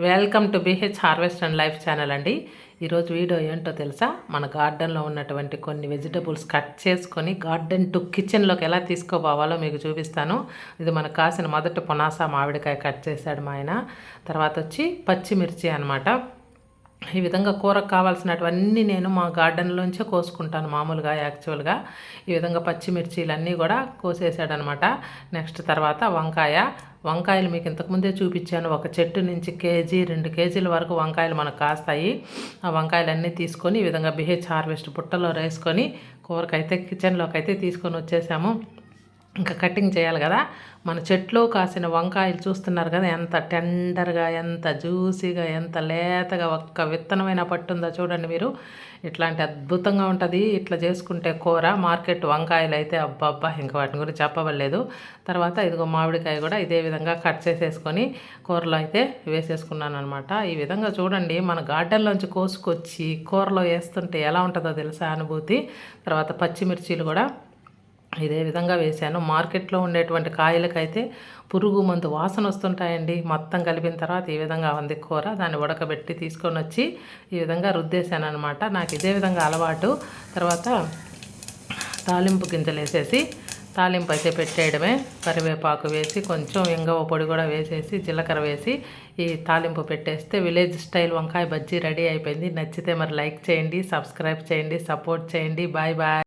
Welcome to BH harvest and life channel అండి. ఈరోజు video ఏంటో తెలుసా? మన గార్డెన్లో ఉన్నటువంటి కొన్ని వెజిటబుల్స్ కట్ చేసుకొని గార్డెన్ టు కిచెన్లోకి ఎలా తీసుకోపోవాలో మీకు చూపిస్తాను. ఇది మనకు కాసిన మొదటి పొనాసా మామిడికాయ కట్ చేశాడు మా ఆయన. తర్వాత వచ్చి పచ్చిమిర్చి అనమాట ఈ విధంగా కూరకు కావాల్సినటువన్నీ నేను మా గార్డెన్లోంచే కోసుకుంటాను మామూలుగా యాక్చువల్గా. ఈ విధంగా పచ్చిమిర్చిలన్నీ కూడా కోసేసాడనమాట నెక్స్ట్ తర్వాత వంకాయ. వంకాయలు మీకు ఇంతకుముందే చూపించాను. ఒక చెట్టు నుంచి కేజీ రెండు కేజీల వరకు వంకాయలు మనకు కాస్తాయి. ఆ వంకాయలన్నీ తీసుకొని ఈ విధంగా బిహెచ్ హార్వెస్ట్ బుట్టలో వేసుకొని కూరకైతే కిచెన్లోకి అయితే తీసుకొని వచ్చేసాము. ఇంకా కటింగ్ చేయాలి కదా. మన చెట్లో కాసిన వంకాయలు చూస్తున్నారు కదా ఎంత టెండర్గా ఎంత జ్యూసీగా ఎంత లేతగా ఒక్క విత్తనమైన పట్టుందో చూడండి మీరు. ఇట్లాంటి అద్భుతంగా ఉంటుంది. ఇట్లా చేసుకుంటే కూర మార్కెట్ వంకాయలు అయితే అబ్బబ్బా ఇంకా వాటిని గురించి చెప్పవలేదు తర్వాత ఇదిగో మామిడికాయ కూడా ఇదే విధంగా కట్ చేసేసుకొని కూరలో అయితే వేసేసుకున్నాను అనమాట ఈ విధంగా చూడండి మన గార్డెన్లోంచి కోసుకొచ్చి కూరలో వేస్తుంటే ఎలా ఉంటుందో తెలుసా అనుభూతి. తర్వాత పచ్చిమిర్చీలు కూడా ఇదే విధంగా వేశాను. మార్కెట్లో ఉండేటువంటి కాయలకైతే పురుగు మందు వాసన వస్తుంటాయండి. మొత్తం కలిపిన తర్వాత ఈ విధంగా ఉంది కూర. దాన్ని ఉడకబెట్టి తీసుకొని వచ్చి ఈ విధంగా రుద్దేశాను అనమాట నాకు ఇదే విధంగా అలవాటు. తర్వాత తాలింపు గింజలు వేసేసి తాలింపు అయితే పెట్టేయడమే. కరివేపాకు వేసి కొంచెం ఇంగవ పొడి కూడా వేసేసి జీలకర్ర వేసి ఈ తాలింపు పెట్టేస్తే విలేజ్ స్టైల్ వంకాయ బజ్జీ రెడీ అయిపోయింది. నచ్చితే మరి లైక్ చేయండి సబ్స్క్రైబ్ చేయండి సపోర్ట్ చేయండి. Bye bye.